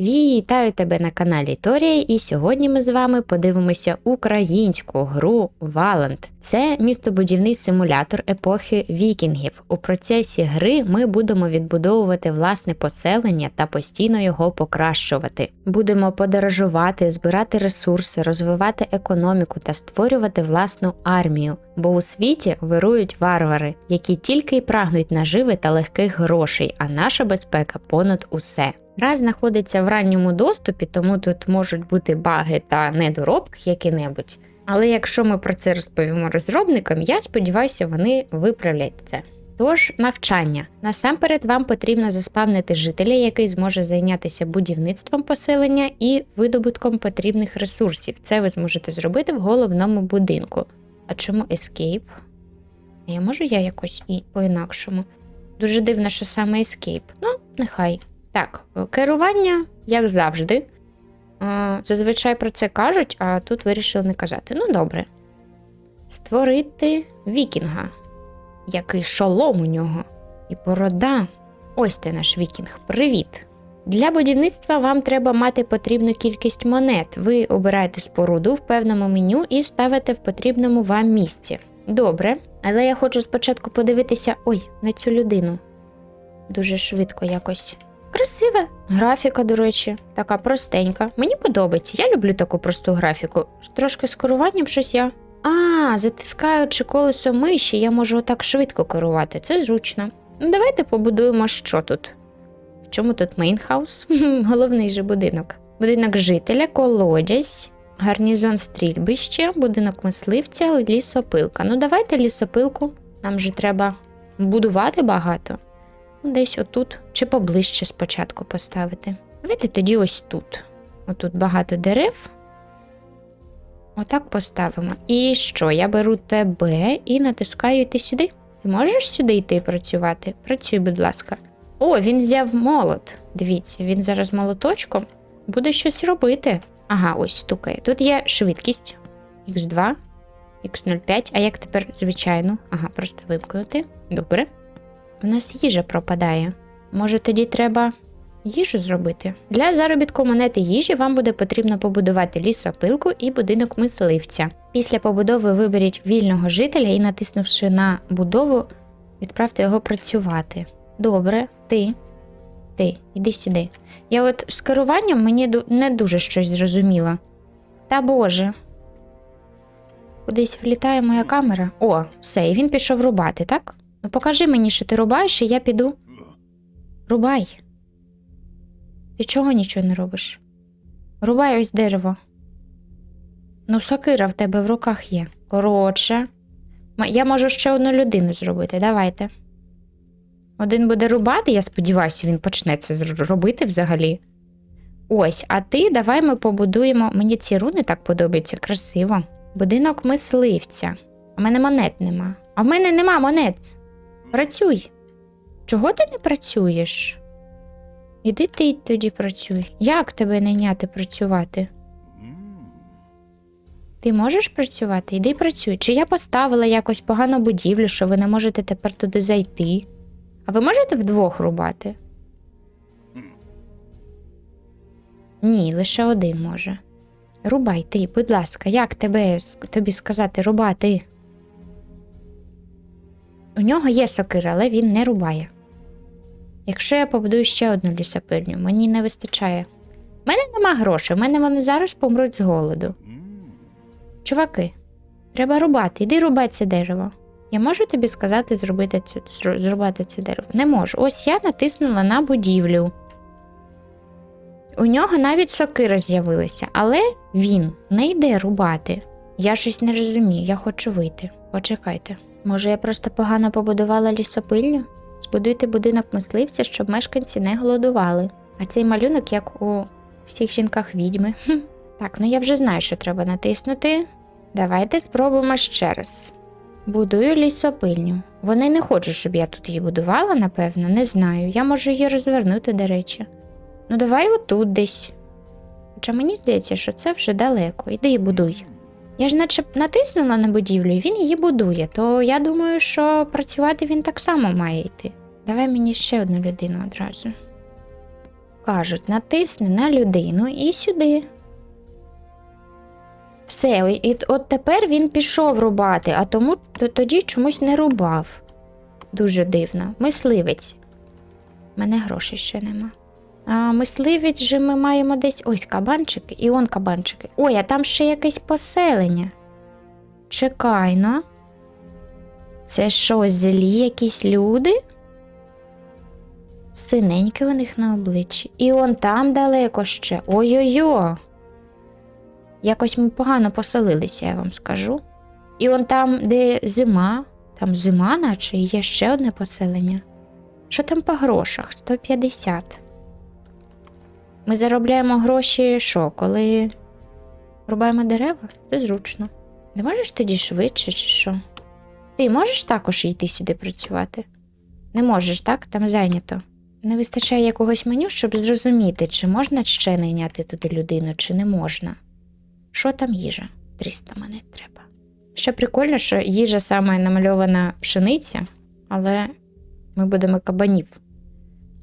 Вітаю тебе на каналі Торія, і сьогодні ми з вами подивимося українську гру Валант. Це містобудівний симулятор епохи вікінгів. У процесі гри ми будемо відбудовувати власне поселення та постійно його покращувати. Будемо подорожувати, збирати ресурси, розвивати економіку та створювати власну армію. Бо у світі вирують варвари, які тільки й прагнуть наживи та легких грошей, а наша безпека понад усе. Гра знаходиться в ранньому доступі, тому тут можуть бути баги та недоробки які-небудь. Але якщо ми про це розповімо розробникам, я сподіваюся, вони виправлять це. Тож, навчання. Насамперед вам потрібно заспавнити жителя, який зможе зайнятися будівництвом поселення і видобутком потрібних ресурсів. Це ви зможете зробити в головному будинку. А чому Escape? Я можу я якось і по-інакшому. Дуже дивно, що саме Escape. Ну, нехай. Так, керування, як завжди. Е, Зазвичай про це кажуть, а тут вирішили не казати. Ну, добре. Створити вікінга. Який шолом у нього. І борода. Ось ти наш вікінг. Привіт! Для будівництва вам треба мати потрібну кількість монет. Ви обираєте споруду в певному меню і ставите в потрібному вам місці. Добре, але я хочу спочатку подивитися ой, на цю людину. Дуже швидко якось. Красива графіка, до речі, така простенька. Мені подобається. Я люблю таку просту графіку. Трошки з керуванням щось я. А, затискаючи колесо миші, я можу отак швидко керувати. Це зручно. Ну, давайте побудуємо що тут. Чому тут мейнхаус? Головний же будинок. Будинок жителя, колодязь, гарнізон стрільбище, будинок мисливця, лісопилка. Ну, давайте лісопилку. Нам же треба будувати багато. Десь отут чи поближче спочатку поставити. Давайте тоді ось тут. Отут багато дерев. Отак поставимо. І що? Я беру тебе і натискаю йти сюди. Ти можеш сюди йти працювати? Працюй, будь ласка. О, він взяв молот. Дивіться, він зараз молоточком буде щось робити. Ага, ось стукає. Тут є швидкість Х2, Х05. А як тепер звичайно? Ага, просто вимкнути. Добре. У нас їжа пропадає. Може, тоді треба їжу зробити? Для заробітку монети їжі вам буде потрібно побудувати лісопилку і будинок мисливця. Після побудови виберіть вільного жителя і, натиснувши на будову, відправте його працювати. Добре, ти. Ти, іди сюди. Я от з керуванням мені не дуже щось зрозуміла. Та Боже. Кудись влітає моя камера. О, все, і він пішов рубати, так? Ну покажи мені, що ти рубаєш, і я піду. Рубай. Ти чого нічого не робиш? Рубай ось дерево. Ну, сокира в тебе в руках є. Коротше. Я можу ще одну людину зробити. Давайте. Один буде рубати, я сподіваюся, він почне це робити взагалі. Ось, а ти давай ми побудуємо. Мені ці руни так подобаються, красиво. Будинок мисливця. А в мене монет нема. А в мене нема монет. Працюй. Чого ти не працюєш? Іди ти тоді працюй. Як тебе найняти працювати? Ти можеш працювати? Іди працюй. Чи я поставила якось погану будівлю, що ви не можете тепер туди зайти? А ви можете вдвох рубати? Ні, лише один може. Рубай ти, будь ласка, як тебе тобі сказати рубати? У нього є сокира, але він не рубає. Якщо я побудую ще одну лісопильню, мені не вистачає. У мене нема грошей, у мене вони зараз помруть з голоду. Чуваки, треба рубати, іди рубай це дерево. Я можу тобі сказати зробити це, зрубати це дерево? Не можу. Ось я натиснула на будівлю. У нього навіть сокира з'явилася, але він не йде рубати. Я щось не розумію, я хочу вийти. Почекайте. Може, я просто погано побудувала лісопильню? Збудуйте будинок мисливця, щоб мешканці не голодували. А цей малюнок, як у всіх жінках відьми. Хм. Так, ну я вже знаю, що треба натиснути. Давайте спробуємо ще раз. Будую лісопильню. Вони не хочуть, щоб я тут її будувала, напевно, не знаю. Я можу її розвернути, до речі. Ну, давай отут десь. Хоча мені здається, що це вже далеко. Іди і будуй. Я ж наче натиснула на будівлю, і він її будує, то я думаю, що працювати він так само має йти. Давай мені ще одну людину одразу. кажуть, натисни на людину і сюди. Все, і от тепер він пішов рубати, а тому то- тоді чомусь не рубав. Дуже дивно. Мисливець. У мене грошей ще нема. А мисливець же ми маємо десь ось кабанчики, і он кабанчики. Ой, а там ще якесь поселення. Чекай ну. Це що, злі якісь люди? Синеньке у них на обличчі. І он там далеко ще. Ой-ой-ой. Якось ми погано поселилися, я вам скажу. І он там, де зима, там зима, наче є ще одне поселення. Що там по грошах? 150. Ми заробляємо гроші що, коли рубаємо дерева? Це зручно. Не можеш тоді швидше, чи що? Ти можеш також йти сюди працювати? Не можеш, так? Там зайнято. Не вистачає якогось меню, щоб зрозуміти, чи можна ще найняти туди людину, чи не можна. Що там їжа? 300 монет треба. Ще прикольно, що їжа саме намальована пшениця, але ми будемо кабанів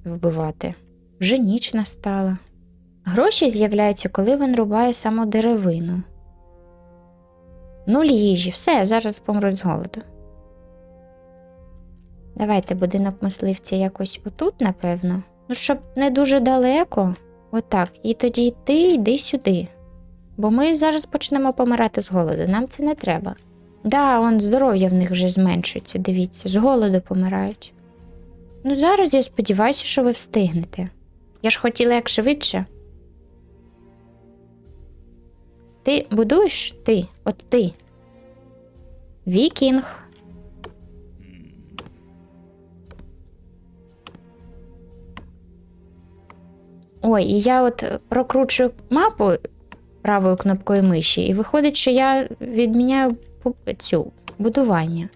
вбивати. Вже ніч настала. Гроші з'являються, коли він рубає саму деревину. Нуль їжі, все, зараз помруть з голоду. Давайте будинок мисливця якось отут, напевно. Ну, щоб не дуже далеко. Отак. І тоді йти, йди сюди. Бо ми зараз почнемо помирати з голоду, нам це не треба. Да, он здоров'я в них вже зменшується, дивіться, з голоду помирають. Ну, зараз я сподіваюся, що ви встигнете. Я ж хотіла як швидше. Ти будуєш? Ти, от ти. Вікінг. Ой, і я от прокручую мапу правою кнопкою миші, і виходить, що я відміняю цю будування.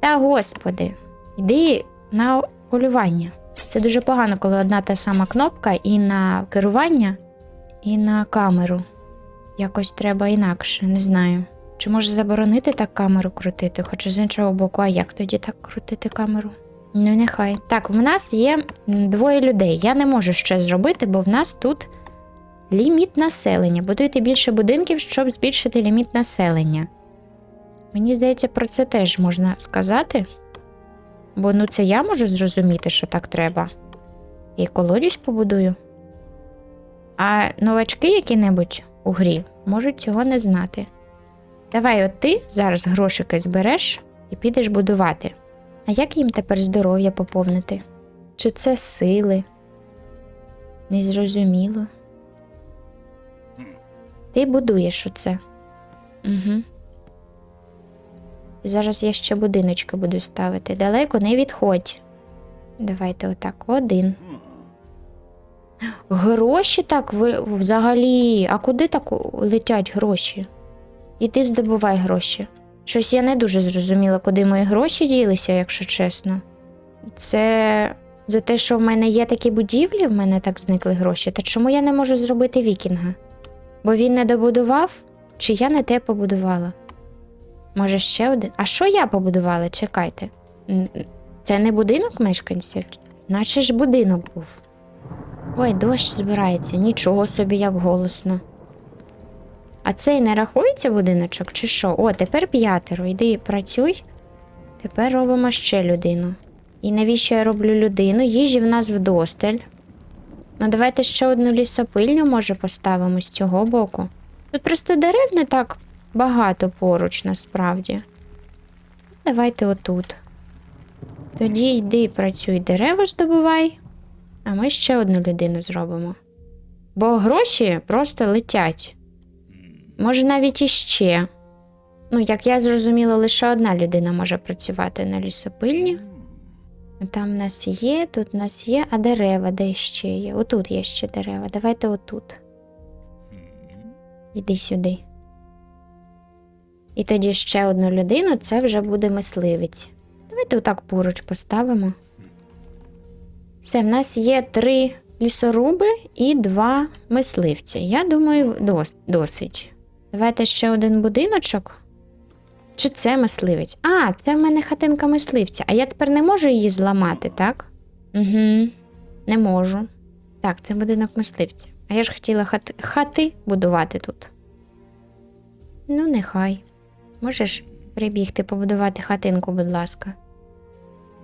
Та господи, йди на полювання. Це дуже погано, коли одна та сама кнопка і на керування, і на камеру. Якось треба інакше, не знаю. Чи може заборонити так камеру крутити? Хоча з іншого боку, а як тоді так крутити камеру? Ну, нехай. Так, в нас є двоє людей. Я не можу ще зробити, бо в нас тут ліміт населення. Будуйте більше будинків, щоб збільшити ліміт населення. Мені здається, про це теж можна сказати. Бо ну це я можу зрозуміти, що так треба. І колодязь побудую. А новачки які-небудь у грі можуть цього не знати. Давай, от ти зараз грошики збереш і підеш будувати. А як їм тепер здоров'я поповнити? Чи це сили? Незрозуміло. Ти будуєш оце. Угу. Зараз я ще будиночки буду ставити. Далеко не відходь. Давайте отак. Один. Гроші так ви взагалі. А куди так летять гроші? Іди здобувай гроші. Щось я не дуже зрозуміла, куди мої гроші ділися, якщо чесно. Це за те, що в мене є такі будівлі, в мене так зникли гроші. Та чому я не можу зробити вікінга? Бо він не добудував, чи я не те побудувала? Може, ще один? А що я побудувала? Чекайте. Це не будинок мешканців? Наче ж будинок був. Ой, дощ збирається, нічого собі, як голосно. А цей не рахується будиночок, чи що? О, тепер п'ятеро. Йди працюй. Тепер робимо ще людину. І навіщо я роблю людину? Їжі в нас вдосталь. Ну, давайте ще одну лісопильню, може, поставимо з цього боку. Тут просто дерев не так багато поруч, насправді. Давайте отут. Тоді йди працюй, дерева здобувай, а ми ще одну людину зробимо. Бо гроші просто летять. Може, навіть іще. Ну, як я зрозуміла, лише одна людина може працювати на лісопильні. Там в нас є, тут в нас є, а дерева де ще є? Отут є ще дерева. Давайте отут. Іди сюди. І тоді ще одну людину це вже буде мисливець. Давайте отак поруч поставимо. Все, в нас є три лісоруби і два мисливці. Я думаю, дос- досить. Давайте ще один будиночок. Чи це мисливець? А, це в мене хатинка мисливця. А я тепер не можу її зламати, так? Угу, не можу. Так, це будинок мисливця. А я ж хотіла хати, хати будувати тут. Ну, нехай. Можеш прибігти побудувати хатинку, будь ласка.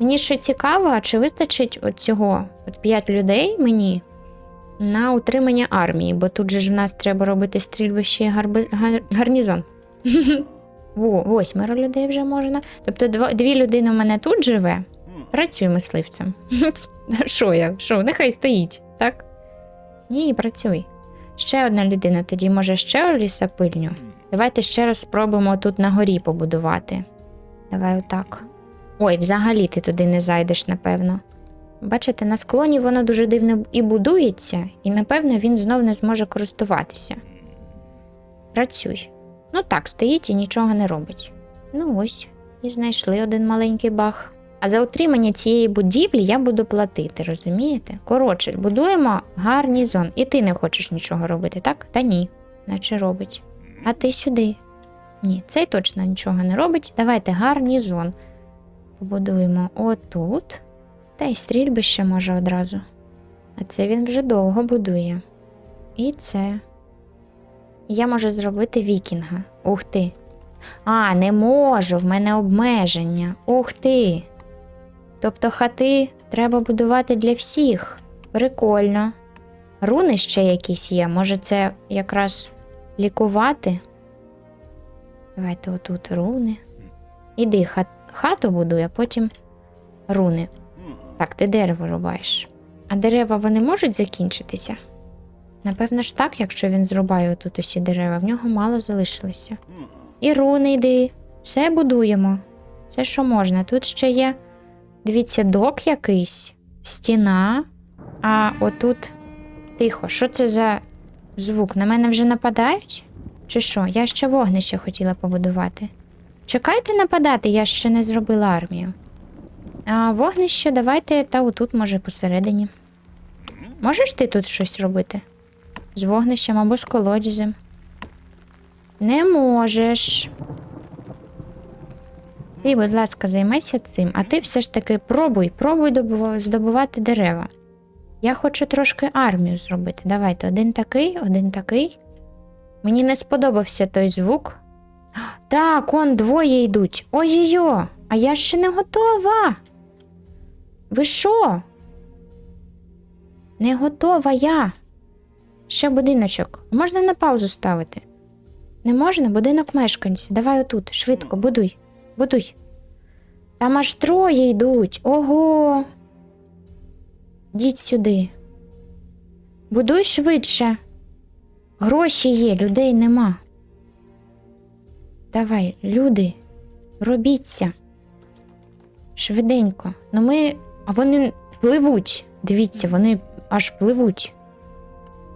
Мені ще цікаво, чи вистачить от цього от 5 людей мені на утримання армії, бо тут же ж в нас треба робити стрільбище гарби... гар... гарнізон. Восьмеро людей вже можна. Тобто дві людини в мене тут живе. Працюй мисливцем. Що я? Що, нехай стоїть, так? Ні, працюй. Ще одна людина, тоді може ще лісопильню. Давайте ще раз спробуємо тут на горі побудувати. Давай отак. Ой, взагалі ти туди не зайдеш, напевно. Бачите, на склоні воно дуже дивно і будується, і напевно він знов не зможе користуватися. Працюй. Ну так, стоїть і нічого не робить. Ну ось, і знайшли один маленький баг. А за утримання цієї будівлі я буду платити, розумієте? Коротше, будуємо гарнізон. І ти не хочеш нічого робити, так? Та ні, наче робить. А ти сюди. Ні, цей точно нічого не робить. Давайте гарнізон. Побудуємо отут. Та й стрільбище може одразу. А це він вже довго будує. І це. Я можу зробити вікінга. Ух ти. А, не можу, в мене обмеження. Ух ти. Тобто хати треба будувати для всіх. Прикольно. Руни ще якісь є. Може, це якраз лікувати? Давайте отут руни. Іди хат, хату будуй, а потім руни. Так, ти дерево рубаєш. А дерева вони можуть закінчитися? Напевно ж так, якщо він зрубає отут усі дерева, в нього мало залишилося. І руни йди, все будуємо. Все, що можна. Тут ще є, дивіться, док якийсь, стіна, а отут тихо. Що це за звук? На мене вже нападають? Чи що? Я ще вогнище хотіла побудувати. Чекайте нападати, я ще не зробила армію. А вогнище давайте та отут, може, посередині. Можеш ти тут щось робити? З вогнищем або з колодязем? Не можеш. Ти, будь ласка, займайся цим, а ти все ж таки пробуй, пробуй здобувати дерева. Я хочу трошки армію зробити. Давайте один такий, один такий. Мені не сподобався той звук. Так, он двоє йдуть. Ой-ой-ой, а я ще не готова. Ви що? Не готова я. Ще будиночок. Можна на паузу ставити? Не можна? Будинок мешканців. Давай отут, швидко, будуй, будуй. Там аж троє йдуть. Ого. Йдіть сюди. Будуй швидше. Гроші є, людей нема. Давай, люди, робіться. Швиденько. Ну ми. А вони пливуть. Дивіться, вони аж пливуть.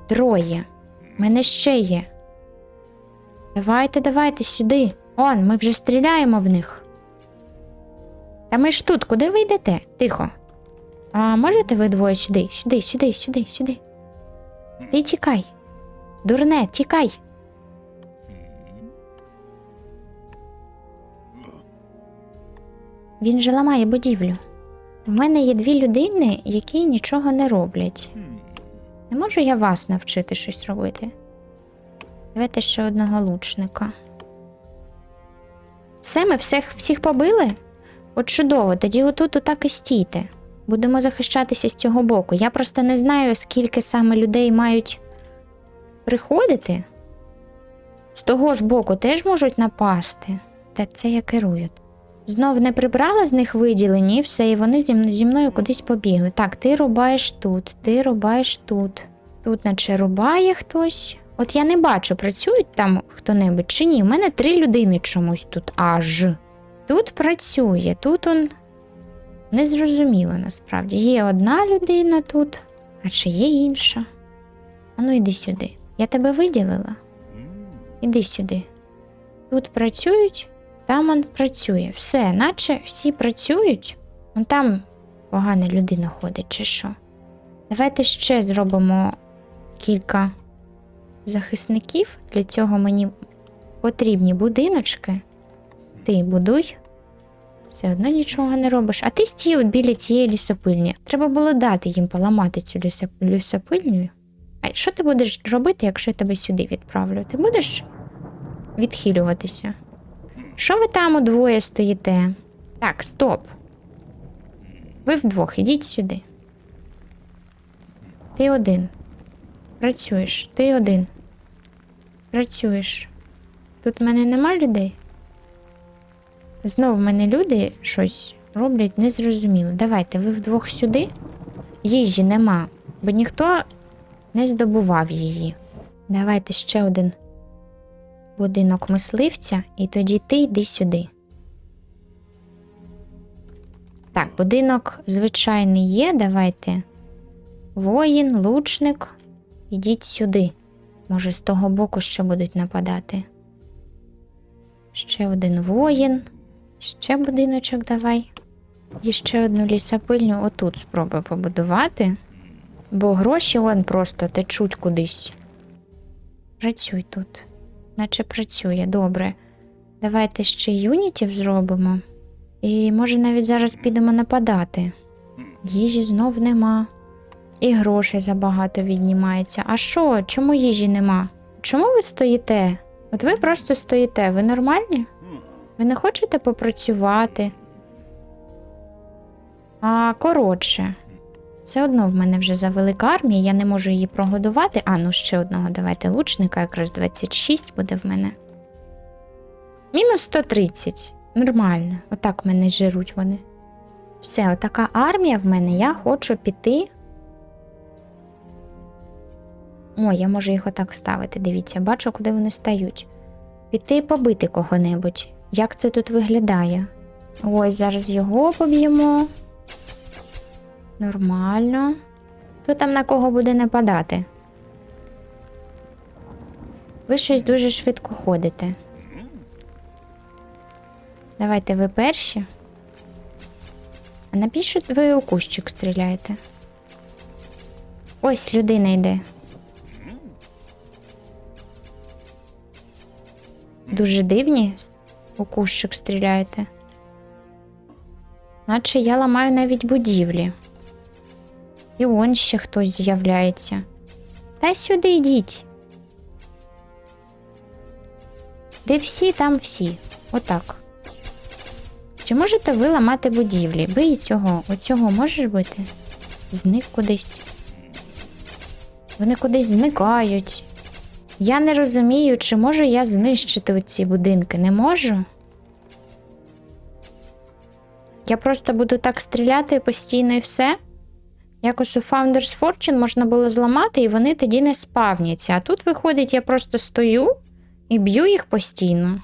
Троє. Мене ще є. Давайте, давайте сюди. Он, ми вже стріляємо в них. Та ми ж тут, куди ви йдете? Тихо. А можете ви двоє сюди? Сюди, сюди, сюди, сюди. Ти тікай. Дурне, тікай. Він же ламає будівлю. У мене є дві людини, які нічого не роблять. Не можу я вас навчити щось робити. Давайте ще одного лучника. Все, ми всіх, всіх побили? От чудово, тоді отут отак і стійте. Будемо захищатися з цього боку. Я просто не знаю, скільки саме людей мають приходити. З того ж боку теж можуть напасти. Та це я керую. Знов не прибрала з них виділені, і все, і вони зі, зі мною кудись побігли. Так, ти рубаєш тут, ти рубаєш тут. Тут наче рубає хтось. От я не бачу, працюють там хто-небудь чи ні. У мене три людини чомусь тут аж. Тут працює, тут он незрозуміло насправді. Є одна людина тут, а чи є інша. Ану, іди сюди. Я тебе виділила. Іди сюди. Тут працюють, там он працює. Все, наче всі працюють. Вон там погана людина ходить, чи що. Давайте ще зробимо кілька захисників. Для цього мені потрібні будиночки. Ти будуй. Все одно нічого не робиш. А ти стій от біля цієї лісопильні. Треба було дати їм поламати цю лісопильню. А що ти будеш робити, якщо я тебе сюди відправлю? Ти будеш відхилюватися? Що ви там удвоє стоїте? Так, стоп. Ви вдвох, ідіть сюди. Ти один. Працюєш, ти один. Працюєш. Тут в мене нема людей? Знов в мене люди щось роблять незрозуміло. Давайте, ви вдвох сюди. Їжі нема, бо ніхто не здобував її. Давайте ще один будинок мисливця, і тоді ти йди сюди. Так, будинок звичайний є. Давайте. Воїн, лучник. Ідіть сюди. Може, з того боку ще будуть нападати. Ще один воїн. Ще будиночок давай. І ще одну лісопильню отут спробую побудувати. Бо гроші вон просто течуть кудись. Працюй тут. Наче працює, добре. Давайте ще юнітів зробимо. І може навіть зараз підемо нападати. Їжі знов нема. І грошей забагато віднімається. А що? Чому їжі нема? Чому ви стоїте? От ви просто стоїте. Ви нормальні? Ви не хочете попрацювати? А коротше, все одно в мене вже завелика армія, я не можу її прогодувати. А, ну ще одного давайте лучника, якраз 26 буде в мене. Мінус 130. Нормально. Отак мене жируть вони. Все, отака армія в мене. Я хочу піти. О, я можу їх отак ставити. Дивіться, бачу, куди вони стають. Піти побити кого-небудь. Як це тут виглядає? Ось зараз його поб'ємо. Нормально. Хто там на кого буде нападати? Ви щось дуже швидко ходите. Давайте ви перші. А напишіть, ви у кущик стріляєте. Ось людина йде. Дуже дивні у кущик стріляєте. Наче я ламаю навіть будівлі. І он ще хтось з'являється. Та сюди йдіть. Де всі, там всі. Отак. Чи можете ви ламати будівлі? Ви і цього, оцього можеш бути? Зник кудись. Вони кудись зникають. Я не розумію, чи можу я знищити оці будинки. Не можу? Я просто буду так стріляти постійно і все. Якось у Founders Fortune можна було зламати, і вони тоді не спавняться. А тут, виходить, я просто стою і б'ю їх постійно.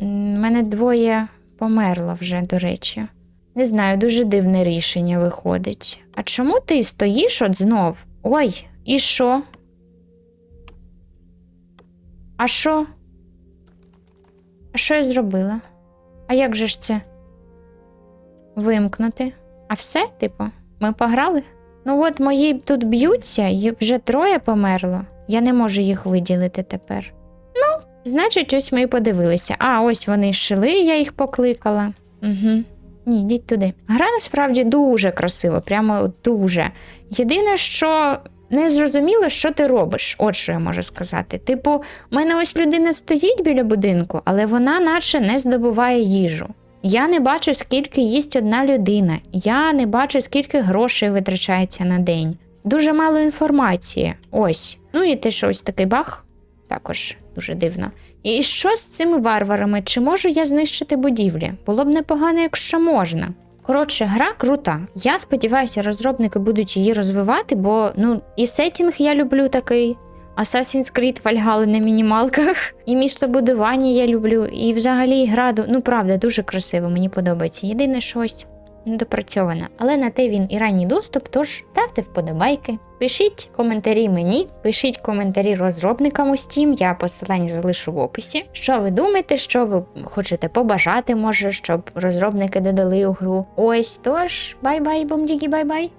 У мене двоє померло вже, до речі. Не знаю, дуже дивне рішення виходить. А чому ти стоїш от знов? Ой, і що? А що? А що я зробила? А як же ж це? Вимкнути? А все, типу, ми пограли? Ну от мої тут б'ються, і вже троє померло. Я не можу їх виділити тепер. Ну, значить, ось ми і подивилися. А, ось вони шили, я їх покликала. Угу. Ні, йдіть туди. Гра насправді дуже красива, прямо дуже. Єдине, що не зрозуміло, що ти робиш. От що я можу сказати. Типу, у мене ось людина стоїть біля будинку, але вона наче не здобуває їжу. Я не бачу, скільки їсть одна людина. Я не бачу, скільки грошей витрачається на день. Дуже мало інформації. Ось. Ну і те, що ось такий бах, також дуже дивно. І що з цими варварами? Чи можу я знищити будівлі? Було б непогано, якщо можна. Коротше, гра крута. Я сподіваюся, розробники будуть її розвивати, бо ну і сетінг я люблю такий. Assassin's Creed Valhalla на мінімалках, і містобудування я люблю, і взагалі граду, ну правда, дуже красиво, мені подобається. Єдине щось недопрацьоване, але на те він і ранній доступ, тож ставте вподобайки. Пишіть коментарі мені, пишіть коментарі розробникам у Steam, я посилання залишу в описі. Що ви думаєте, що ви хочете побажати, може, щоб розробники додали у гру. Ось тож, бай-бай, бомдігі, бай-бай.